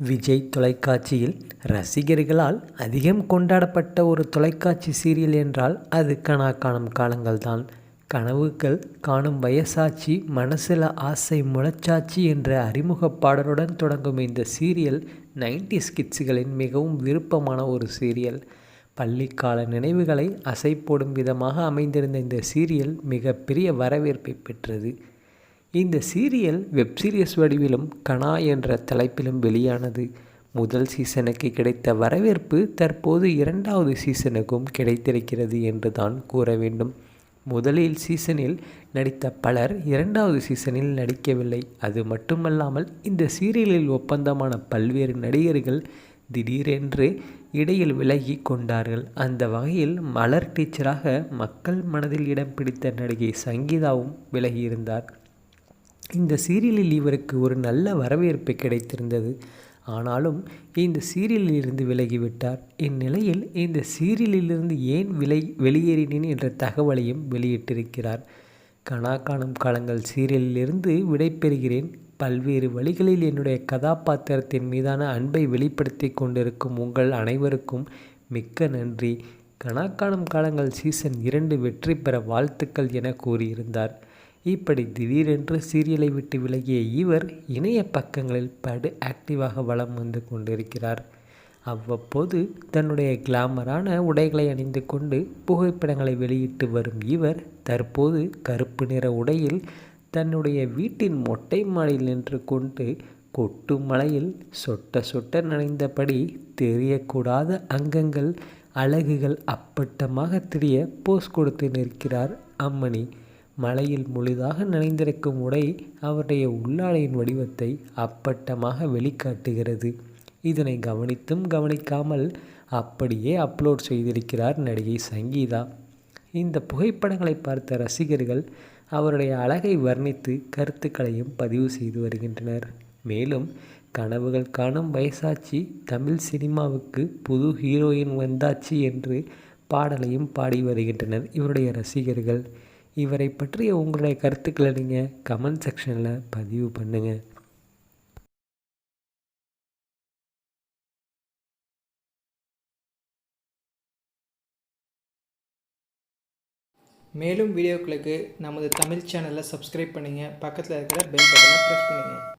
விஜய் தொலைக்காட்சியில் ரசிகர்களால் அதிகம் கொண்டாடப்பட்ட ஒரு தொலைக்காட்சி சீரியல் என்றால் அது கனா காணும் காலங்கள் தான் கனவுகள் காணும் வயசாச்சி மனசில் ஆசை முளைச்சாச்சு என்ற அறிமுக பாடலுடன் தொடங்கும் இந்த சீரியல் நைன்டிஸ் ஸ்கிட்ஸுகளின் மிகவும் விருப்பமான ஒரு சீரியல். பள்ளிக்கால நினைவுகளை அசை போடும் விதமாக அமைந்திருந்த இந்த சீரியல் மிகப்பெரிய வரவேற்பை பெற்றது. இந்த சீரியல் வெப் சீரியஸ் வடிவிலும் கனா என்ற தலைப்பிலும் வெளியானது. முதல் சீசனுக்கு கிடைத்த வரவேற்பு தற்போது இரண்டாவது சீசனுக்கும் கிடைத்திருக்கிறது என்று தான் கூற வேண்டும். முதலில் சீசனில் நடித்த பலர் இரண்டாவது சீசனில் நடிக்கவில்லை. அது மட்டுமல்லாமல் இந்த சீரியலில் ஒப்பந்தமான பல்வேறு நடிகர்கள் திடீரென்று இடையில் விலகி கொண்டார்கள். அந்த வகையில் மலர் டீச்சராக மக்கள் மனதில் இடம் பிடித்த நடிகை சங்கீதாவும் விலகியிருந்தார். இந்த சீரியலில் இவருக்கு ஒரு நல்ல வரவேற்பு கிடைத்திருந்தது. ஆனாலும் இந்த சீரியலிலிருந்து விலகிவிட்டார். இந்நிலையில் இந்த சீரியலிலிருந்து ஏன் விலை வெளியேறினேன் என்ற தகவலையும் வெளியிட்டிருக்கிறார். கனா காணும் காலங்கள் சீரியலிலிருந்து விடைபெறுகிறேன். பல்வேறு வழிகளில் என்னுடைய கதாபாத்திரத்தின் மீதான அன்பை வெளிப்படுத்தி கொண்டிருக்கும் உங்கள் அனைவருக்கும் மிக்க நன்றி. கனா காலங்கள் சீசன் இரண்டு வெற்றி பெற வாழ்த்துக்கள் என கூறியிருந்தார். இப்படி திடீரென்று சீரியலை விட்டு விலகிய இவர் இணைய பக்கங்களில் படு ஆக்டிவாக வலம் வந்து கொண்டிருக்கிறார். அவ்வப்போது தன்னுடைய கிளாமரான உடைகளை அணிந்து கொண்டு புகைப்படங்களை வெளியிட்டு வரும் இவர் தற்போது கருப்பு நிற உடையில் தன்னுடைய வீட்டின் மொட்டை மாடியில் நின்று கொண்டு கொட்டு மலையில் சொட்ட சொட்ட நனைந்தபடி தெரியக்கூடாத அங்கங்கள் அழகுகள் அப்பட்டமாக தெரிய போஸ் கொடுத்து நிற்கிறார் அம்மணி. மலையில் முழுதாக நனைந்திருக்கும் உடை அவருடைய உள்ளாடையின் வடிவத்தை அப்பட்டமாக வெளிக்காட்டுகிறது. இதனை கவனித்தும் கவனிக்காமல் அப்படியே அப்லோட் செய்திருக்கிறார் நடிகை சங்கீதா. இந்த புகைப்படங்களை பார்த்த ரசிகர்கள் அவருடைய அழகை வர்ணித்து கருத்துக்களையும் பதிவு செய்து வருகின்றனர். மேலும் கனவுகள் காணும் வயசாச்சி தமிழ் சினிமாவுக்கு புது ஹீரோயின் வந்தாச்சு என்று பாடலையும் பாடி வருகின்றனர் இவருடைய ரசிகர்கள். இவரை பற்றிய உங்களுடைய கருத்துக்களை நீங்கள் கமெண்ட் செக்ஷனில் பதிவு பண்ணுங்கள் மேலும் வீடியோக்களுக்கு நமது தமிழ் சேனலை சப்ஸ்கிரைப் பண்ணுங்கள் பக்கத்தில் இருக்கிற பெல் பட்டனை ப்ரெஸ் பண்ணுங்கள்